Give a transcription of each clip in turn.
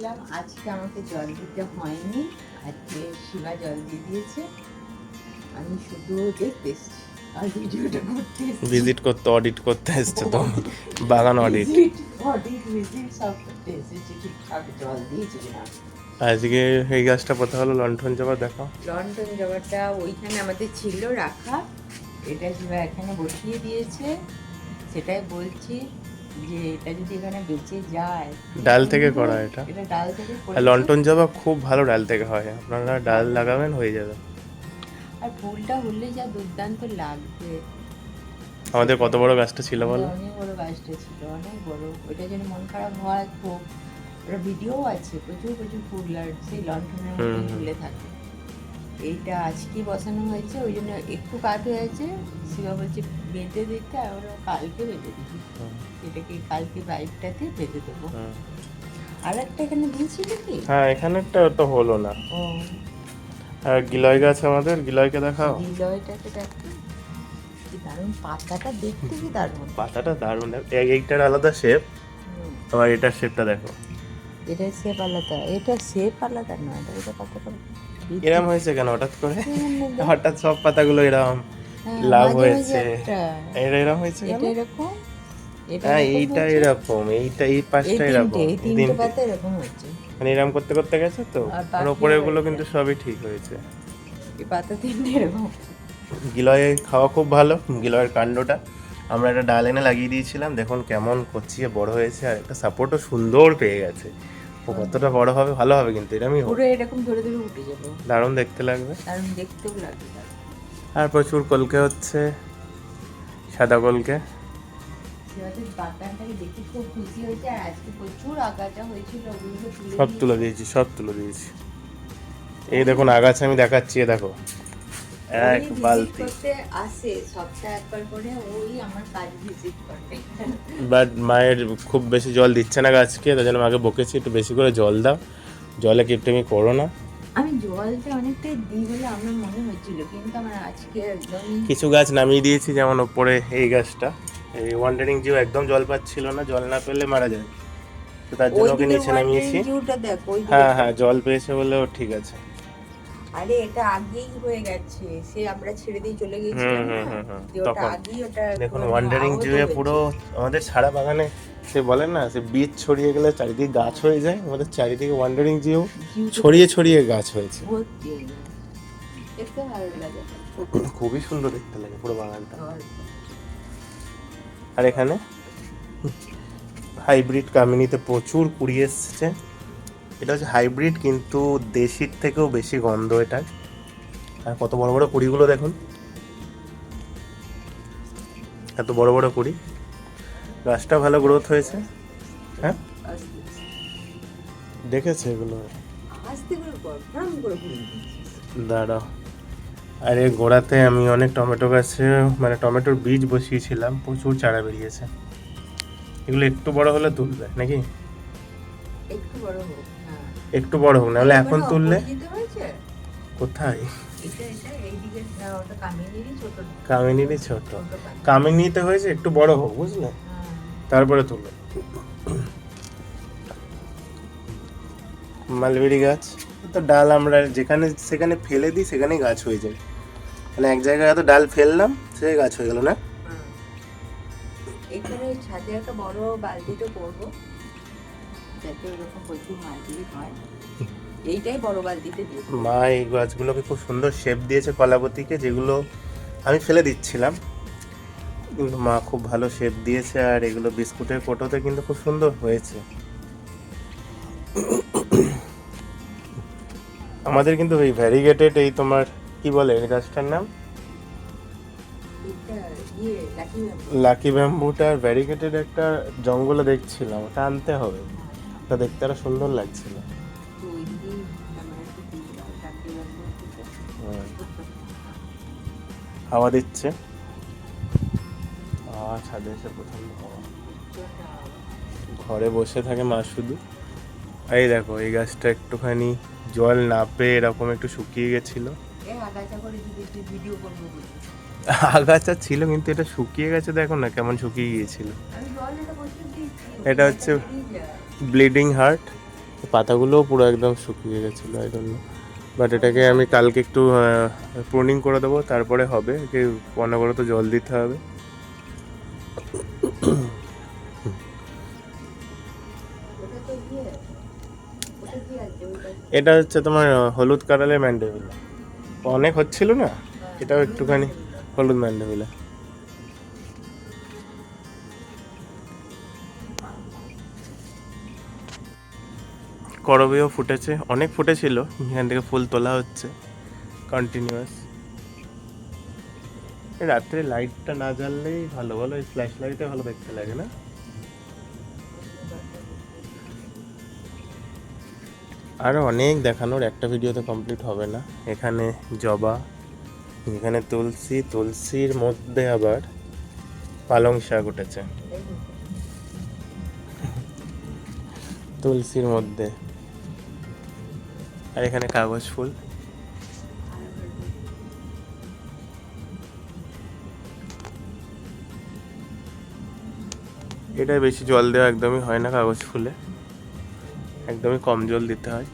দেখলাম আজকে আমাকে জল দিতে হয়নি আজকে শিবা জল দিয়ে দিয়েছে। আমি শুধু দেখতে এসেছি আর ভিডিওটা করতে ভিজিট করতে অডিট করতে এসছে তো বাগান অডিট। অডিট ভিজিট সব করতে এসেছি ঠিকঠাক জল দিয়েছে কিনা। আজকে এই গাছটা কোথা হলো? লন্ঠন জবা দেখো লন্ডন জবাটা ওইখানে আমাদের ছিল রাখা এটা শিবা এখানে বসিয়ে দিয়েছে। সেটাই বলছি যে এটা যদি এখানে বেঁচে যায় ডাল থেকে করা এটা এটা? ডাল থেকে। লন্ঠন জবা খুব ভালো ডাল থেকে হয়। আপনারা ডাল লাগাবেন হয়ে যাবে। আর ফুলটা হলে যা দুর্দান্ত লাগবে। আমাদের কত বড় গাছটা ছিল বলো? অনেক বড় গাছটা ছিল অনেক বড়। ওইটা যেন মন খারাপ হয় খুব ভিডিও আছে প্রচুর প্রচুর ফুল আর সেই লন্ঠনের মধ্যে হুম। থাকে। এইটা আজকে বসানো হয়েছে ওই জন্য একটু কাঠ হয়েছে। শিবা বলছে বেঁধে দিতে আর ওরা কালকে বেঁধে দিবি। এটাকে কালকে বাইকটাতে বেঁধে দেবো। আর একটা এখানে দিয়েছিল কি? হ্যাঁ এখানেরটা তো হলো না। ও। আর গিলয় গাছ আমাদের গিলয়কে দেখাও। বিলয়টাকে দেখো। কি দারুণ পাতাটা দেখতে কি দারুণ। পাতাটা দারুণ এই- এইটার আলাদা শেপ। আবার এটার শেপটা দেখো। এটা শেপ আলাদা। এটা শেপ আলাদা নয় এটা এটা পাতাটা এরম হয়েছে কেন হঠাৎ করে? হ্যাঁ, হঠাৎ সব পাতাগুলো এরম লাভ হয়েছে। এটা এরম হয়েছে এটা এরকম? হ্যাঁ এইটা এরকম এইটা এই পাশটা এরকম তিনটে। পাতা এরকম হচ্ছে মানে এরম করতে করতে গেছে তো? আর আর বাকি গুলো কিন্তু সবই ঠিক হয়েছে। এই পাতা তিনটে এরকম। গিলয়ে খাওয়া খুব ভালো গিলয়ের কাণ্ডটা। আমরা একটা ডাল এনে লাগিয়ে দিয়েছিলাম দেখুন কেমন কচিয়ে বড় হয়েছে আর একটা সাপোর্টও সুন্দর পেয়ে গেছে। ও কতটা বড় হবে ভালো হবে কিন্তু এটা আমি পুরো এরকম ধরে ধরে উঠে যাব। দারুণ দেখতে লাগবে। কারণ দেখতেও লাগে দারুণ। আর প্রচুর কলকে হচ্ছে সাদা কলকে। সব তুলে দিয়েছি সব তুলে দিয়েছি। এই দেখুন আগাছা আমি দেখাচ্ছি দেখো। এক বালতি। আসে সপ্তাহে একবার করে ওই আমার কাজ ভিজিট করে। বাট মায়ের খুব বেশি জল দিচ্ছে না গাছকে তাই জন্য মাকে বকেছি একটু বেশি করে জল দাও। জলে কিপটেমি করো না। আমি জলটা অনেকটাই দিই বলে আমার মনে হচ্ছিল কিন্তু আমার আজকে একদমই কিছু গাছ নামিয়ে দিয়েছি যেমন ওপরে এই গাছটা। এই ওয়ান্ডারিং জিও একদম জল পাচ্ছিল না জল না পেলে মারা যায়। তো তার জন্য ওকে নিচে নামিয়েছি। হ্যাঁ হ্যাঁ জল পেয়েছে বলেও ঠিক আছে। আরে এটা আগেই হয়ে গেছে। সে আমরা ছেড়ে দিয়ে চলে হুম না? ওটা আগেই ওটা দেখুন ওয়ান্ডারিং হয়েছে। পুরো আমাদের সারা বাগানে সে বলেন না সে বীজ ছড়িয়ে গেলে চারিদিকে গাছ হয়ে যায় আমাদের চারিদিকে ওয়ান্ডারিং জিও ছড়িয়ে ছড়িয়ে গাছ হয়েছে। ভর্তি হয়ে যায়। দেখতে ভালো লাগে। খুবই সুন্দর দেখতে লাগে পুরো বাগানটা। আর এখানে হাইব্রিড কামিনিতে প্রচুর কুড়ি এসছে। এটা হচ্ছে হাইব্রিড, কিন্তু দেশির থেকেও বেশি গন্ধ এটা। আর কত বড় বড় কুড়িগুলো দেখুন। এত বড় বড় কুড়ি। গাছটা ভালো গ্রোথ হয়েছে। হ্যাঁ? দেখেছে এগুলো। দাঁড়াও। আর এর গোড়াতে আমি অনেক টমেটো গাছে মানে টমেটোর বীজ বসিয়েছিলাম, প্রচুর চারা বেরিয়েছে। এগুলো একটু বড় হলে তুলবে, নাকি? একটু বড় হোক। একটু বড় হোক নাহলে এখন তুললে কোথায়? না, কামিনীরই ছোট কামিনীতে হয়েছে একটু বড় হোক বুঝলে? হ্যাঁ। তারপরে তুলো মালবেরি গাছ তো ডাল আমরা যেখানে সেখানে ফেলে দিই সেখানেই গাছ হয়ে যায়। মানে এক জায়গায় এত ডাল ফেললাম সে গাছ হয়ে গেল না। এখানে ছাদে একটা বড় করব। যাতে ওরকম প্রচুর মালগুলি হয় এইটাই বড় বালতিতে দিয়ে মা এই গাছগুলোকে খুব সুন্দর শেপ দিয়েছে কলাবতীকে যেগুলো আমি ফেলে দিচ্ছিলাম। মা খুব ভালো শেপ দিয়েছে আর এগুলো বিস্কুটের কোটোতে কিন্তু খুব সুন্দর হয়েছে। আমাদের কিন্তু এই ভ্যারিগেটেড এই তোমার কি বলে এই গাছটার নাম? ইয়ে লাকি লাকি ব্যাম্বুটার ভ্যারিগেটেড একটা জঙ্গলে দেখছিলাম ওটা আনতে হবে। ওটা দেখতে আরও সুন্দর লাগছিল। হুম। হাওয়া দিচ্ছে আ ছাদে এসে প্রথম হাওয়া ঘরে বসে থাকে মা শুধু এই দেখো এই গাছটা একটুখানি জল না পেয়ে এরকম একটু শুকিয়ে গেছিল আগাছা ছিল কিন্তু এটা শুকিয়ে গেছে দেখো না কেমন শুকিয়ে গিয়েছিল এটা হচ্ছে-। ব্লিডিং হার্ট পাতাগুলোও পুরো একদম শুকিয়ে গেছিল এই জন্য বাট এটাকে আমি কালকে একটু প্রুনিং করে দেবো, তারপরে হবে। একে অনবরত জল দিতে হবে। এটা হচ্ছে তোমার হলুদ কালারের ম্যান্ডেভিলা অনেক হচ্ছিল না? এটাও একটুখানি হলুদ ম্যান্ডেভিলা করবেও ফুটেছে, অনেক ফুটেছিল, এখান থেকে ফুল তোলা হচ্ছে কন্টিনিউয়াস রাত্রে লাইটটা না জ্বাললেই ভালো, বলো এই ফ্ল্যাশ লাইটে ভালো দেখতে লাগে না? আরও অনেক দেখানোর একটা ভিডিওতে কমপ্লিট হবে না। এখানে জবা, এখানে তুলসী, তুলসীর মধ্যে আবার পালং শাক উঠেছে। তুলসীর মধ্যে। আর এখানে কাগজ ফুল। এটা বেশি জল দেওয়া একদমই হয় না কাগজ ফুলে। একদমই কম জল দিতে হয়।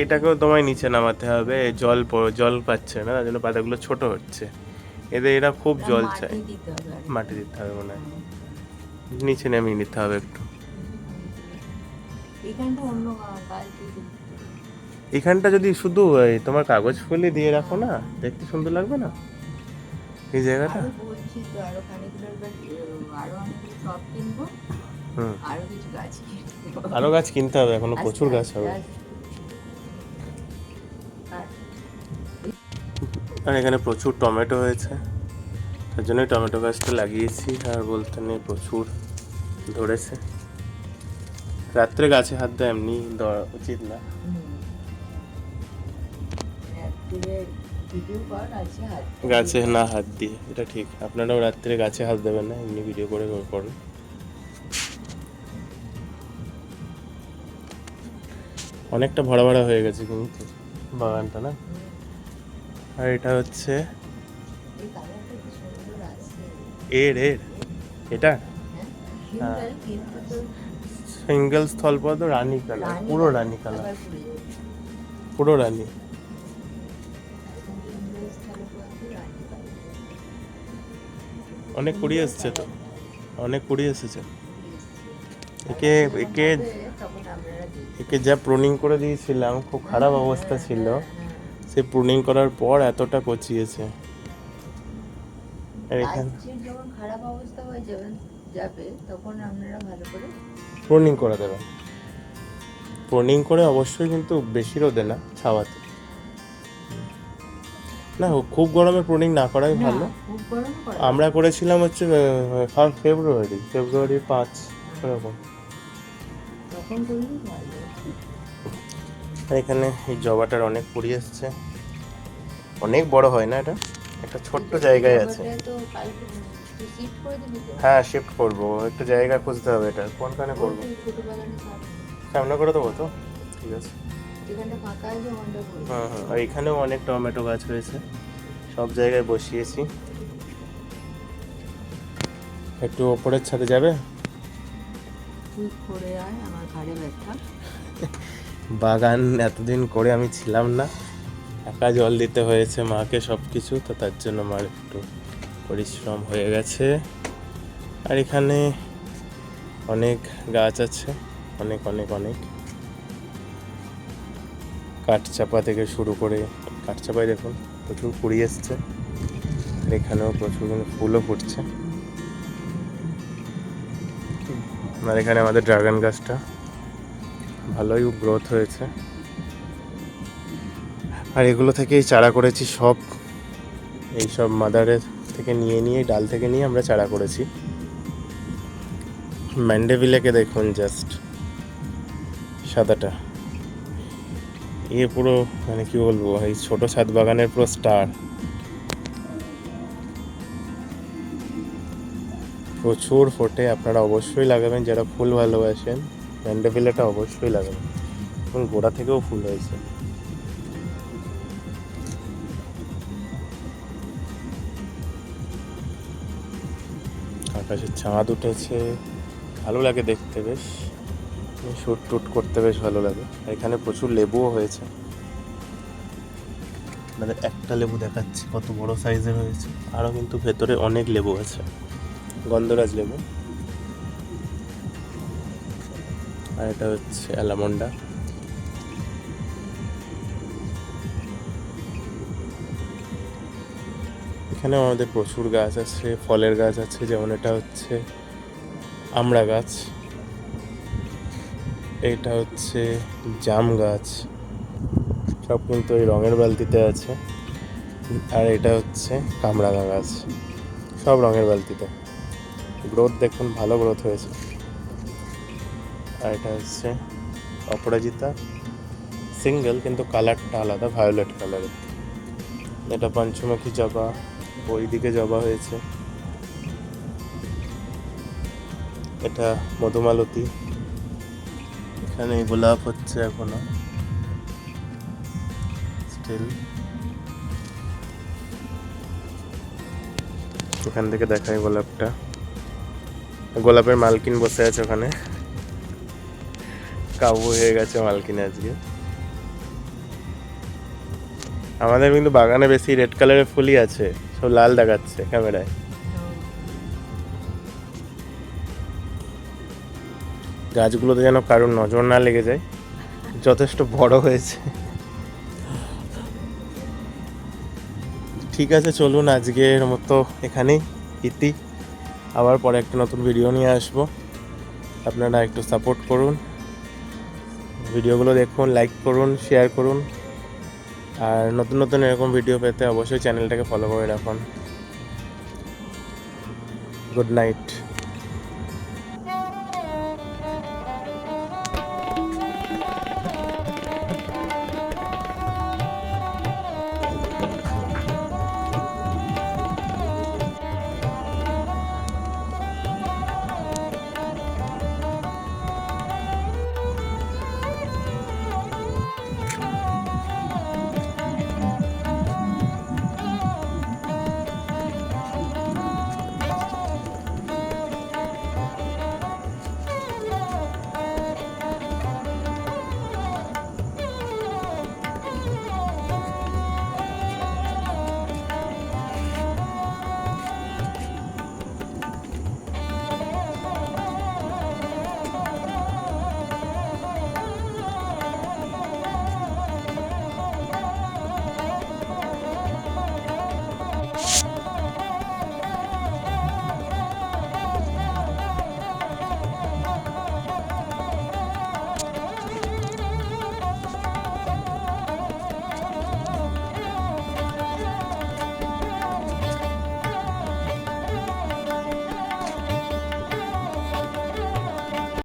এটাকেও তোমায় নিচে নামাতে হবে জল জল পাচ্ছে না তার জন্য পাতাগুলো ছোট হচ্ছে। এদের এরা খুব জল চায়। মাটি দিতে হবে মনে হয়। নিচে নামিয়ে নিতে হবে একটু। এখানটা অন্য এখানটা যদি শুধু তোমার কাগজ ফুলই দিয়ে রাখো না দেখতে সুন্দর লাগবে না? এই জায়গাটা? হুম। আরও গাছ কিনতে হবে এখনও প্রচুর গাছ হবে। আর আর এখানে প্রচুর টমেটো হয়েছে। তার জন্যই টমেটো গাছটা লাগিয়েছি আর বলতে নেই প্রচুর ধরেছে। রাত্রে গাছে হাত দেওয়া এমনি দেওয়া উচিত না। গাছে না হাত দিয়ে এটা ঠিক। আপনারাও রাত্রে গাছে হাত দেবেন না এমনি ভিডিও করে করুন। অনেকটা ভরা ভরা হয়ে গেছে কিন্তু বাগানটা না? আর এটা হচ্ছে এর এর? এটা? হ্যাঁ সিঙ্গেল কিন্তু তো স্থলপদ রানী কালার পুরো রানী কালার। পুরো রানী। অনেক কুড়ি এসছে তো। অনেক কুড়ি এসেছে। একে একে। একে যা প্রুনিং করে দিয়েছিলাম খুব খারাপ অবস্থা ছিল। সে প্রুনিং করার পর এতটা কচিয়েছে। আর এখানে গাছের যখন খারাপ অবস্থা হয়ে যাবে যাবে তখন আপনারা ভালো করে প্রুনিং করে দেবেন। প্রুনিং করে অবশ্যই কিন্তু বেশি রোদে না ছাওয়াতে। না খুব গরমে প্রুনিং না করাই ভালো। আমরা করেছিলাম হচ্ছে ফার্স্ট ফেব্রুয়ারি ফেব্রুয়ারি পাঁচ এরকম। আর এখানে এই জবাটার অনেক কুড়ি এসছে। অনেক বড় হয় না এটা? একটা ছোট্ট জায়গায় আছে। হ্যাঁ শিফট করব। একটু জায়গা খুঁজতে হবে এটা। কোনখানে করব। সামনে করে দেবো তো? ঠিক আছে। যেখানটা ফাঁকা আছে ওখানটা করবি হ্যাঁ হ্যাঁ আর এখানেও অনেক টমেটো গাছ হয়েছে সব জায়গায় বসিয়েছি। একটু ওপরের ছাদে যাবে? তুই করে আয় আমার ঘাড়ে ব্যথা। বাগান এতদিন করে আমি ছিলাম না। একা জল দিতে হয়েছে মাকে সব কিছু তো তার জন্য মার একটু পরিশ্রম হয়ে গেছে। আর এখানে অনেক গাছ আছে অনেক অনেক অনেক। কাঠচাপা থেকে শুরু করে, কাঠচাপায় দেখুন প্রচুর কুড়ি এসছে এখানেও প্রচুর ফুলও ফুটছে। আর এখানে আমাদের ড্রাগন গাছটা, ভালোই গ্রোথ হয়েছে। আর এগুলো থেকেই চারা করেছি সব। এই সব মাদারের থেকে নিয়ে নিয়ে, ডাল থেকে নিয়ে আমরা চারা করেছি। ম্যান্ডেভিলেকে দেখুন জাস্ট সাদাটা। এ পুরো মানে কি বলব, এই ছোট ছাদ বাগানের পুরো স্টার প্রচুর ফোটে, আপনারা অবশ্যই লাগাবেন, যারা ফুল ভালোবাসেন, ম্যান্ডেভিলাটা অবশ্যই লাগাবেন। এবং গোড়া থেকেও ফুল হয়েছে। আকাশে চাঁদ উঠেছে। ভালো লাগে দেখতে বেশ। শ্যুট টুট করতে বেশ ভালো লাগে। এখানে প্রচুর লেবুও হয়েছে। আপনাদের একটা লেবু দেখাচ্ছি কত বড় সাইজের হয়েছে। আরও কিন্তু ভেতরে অনেক লেবু আছে। গন্ধরাজ লেবু। আর এটা হচ্ছে অ্যালামন্ডা। এখানে আমাদের প্রচুর গাছ আছে ফলের গাছ আছে যেমন এটা হচ্ছে আমড়া গাছ। এটা হচ্ছে জাম গাছ। সব কিন্তু এই রঙের বালতিতে আছে। আর এটা হচ্ছে কামরাঙা গাছ। সব রঙের বালতিতে। গ্রোথ দেখুন, ভালো গ্রোথ হয়েছে। আর এটা হচ্ছে অপরাজিতা। সিঙ্গেল কিন্তু কালারটা আলাদা ভায়োলেট কালারের এটা পঞ্চমুখী জবা ওইদিকে জবা হয়েছে। এটা মধুমালতী। এখানে গোলাপ হচ্ছে এখনও। স্টিল এখান থেকে দেখাই গোলাপটা। গোলাপের মালকিন বসে আছে ওখানে। কাবু হয়ে গেছে মালকিন আজকে। আমাদের কিন্তু বাগানে বেশি রেড কালারের ফুলই আছে, সব লাল দেখাচ্ছে ক্যামেরায়। গাছগুলোতে যেন কারোর নজর না লেগে যায়। যথেষ্ট বড় হয়েছে। ঠিক আছে, চলুন আজকের মতো এখানেই। ইতি। আবার পরে একটা নতুন ভিডিও নিয়ে আসব। আপনারা একটু সাপোর্ট করুন। ভিডিওগুলো দেখুন লাইক করুন শেয়ার করুন। আর নতুন নতুন এরকম ভিডিও পেতে অবশ্যই চ্যানেলটাকে ফলো করে রাখুন। Good night